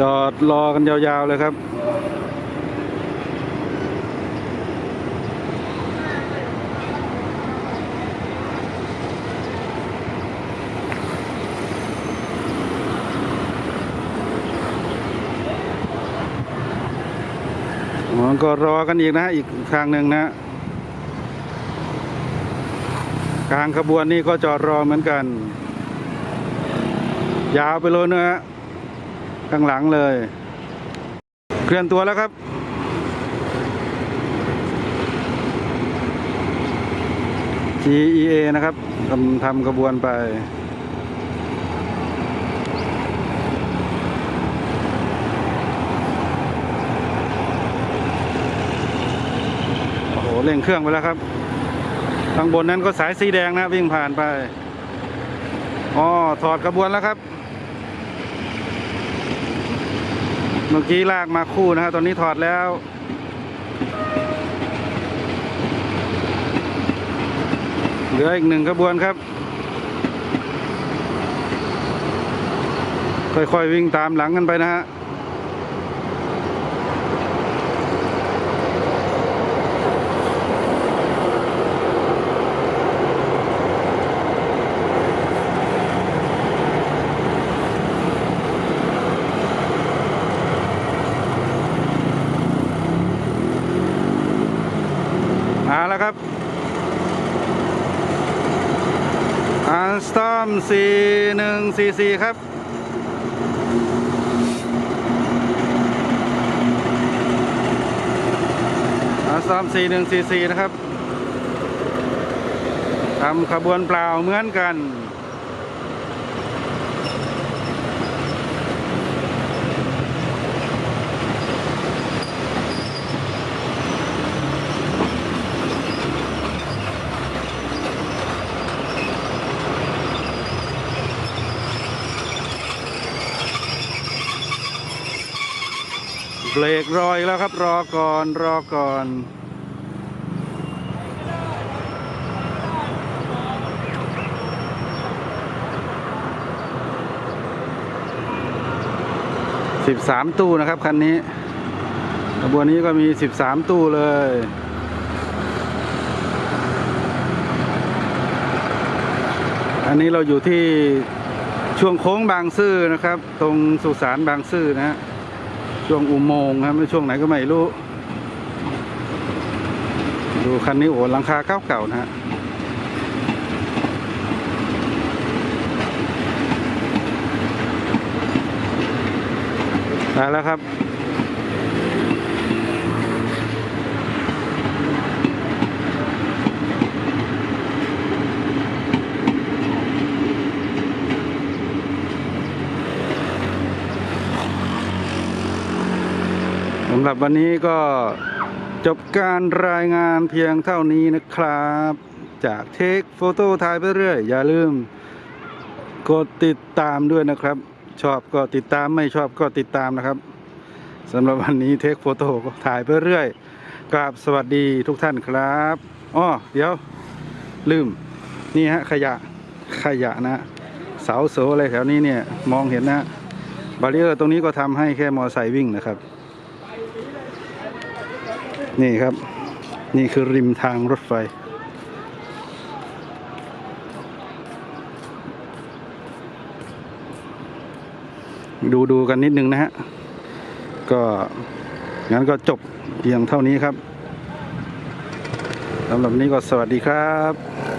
จอดรอกันยาวๆเลยครับอ๋อก็รอกันอีกนะอีกทางหนึ่งนะกลางขบวนนี่ก็จอดรอเหมือนกัน ยาวไปเลยนะฮะ ข้างหลังเลย เคลื่อนตัวแล้วครับ GEA นะครับทำทำขบวนไป โอ้โห เร่งเครื่องไปแล้วครับข้างบนนั้นก็สายสีแดงนะ วิ่งผ่านไป อ๋อ ถอดขบวนแล้วครับ เมื่อกี้ลากมาคู่นะครับตอนนี้ถอดแล้ว เหลืออีกหนึ่งขบวนครับ ค่อยๆวิ่งตามหลังกันไปนะฮะ แล้วครับอันสตอม4144 ครับ อันสตอม4144 นะครับทำขบวนเปล่าเหมือนกัน เบรกรอยแล้วครับ รอก่อนรอก่อน สิบสามตู้นะครับ คันนี้ขบวนนี้ก็มีสิบสามตู้เลยอันนี้เราอยู่ที่ช่วงโค้งบางซื่อนะครับ ตรงสุสานบางซื่อนะฮะ ช่วงอุโมงค์ครับไม่ช่วงไหนก็ไม่รู้ ดูคันนี้โอ้หลังคาเก่าๆนะฮะมาแล้วครับำหรับวันนี้ก็จบการรายงานเพียงเท่านี้นะครับ จากเทคโฟโต้ถ่ายไปเรื่อย อย่าลืม กดติดตามด้วยนะครับ ชอบก็ติดตามไม่ชอบก็ติดตามนะครับสำหรับวันนี้เทคโฟโต้ก็ถ่ายไปเรื่อยกราบสวัสดีทุกท่านครับอ้อเดี๋ยว ลืม นี่ฮะ ขยะขยะนะเสาโสอะไรแถวนี้เนี่ย มองเห็นนะบารีเออร์ตรงนี้ก็ทำให้แค่มอไซค์วิ่งนะครับ นี่ครับ นี่คือริมทางรถไฟ ดูดูกันนิดนึงนะฮะ ก็งั้นก็จบเพียงเท่านี้ครับสำหรับนนี้ก็สวัสดีครับ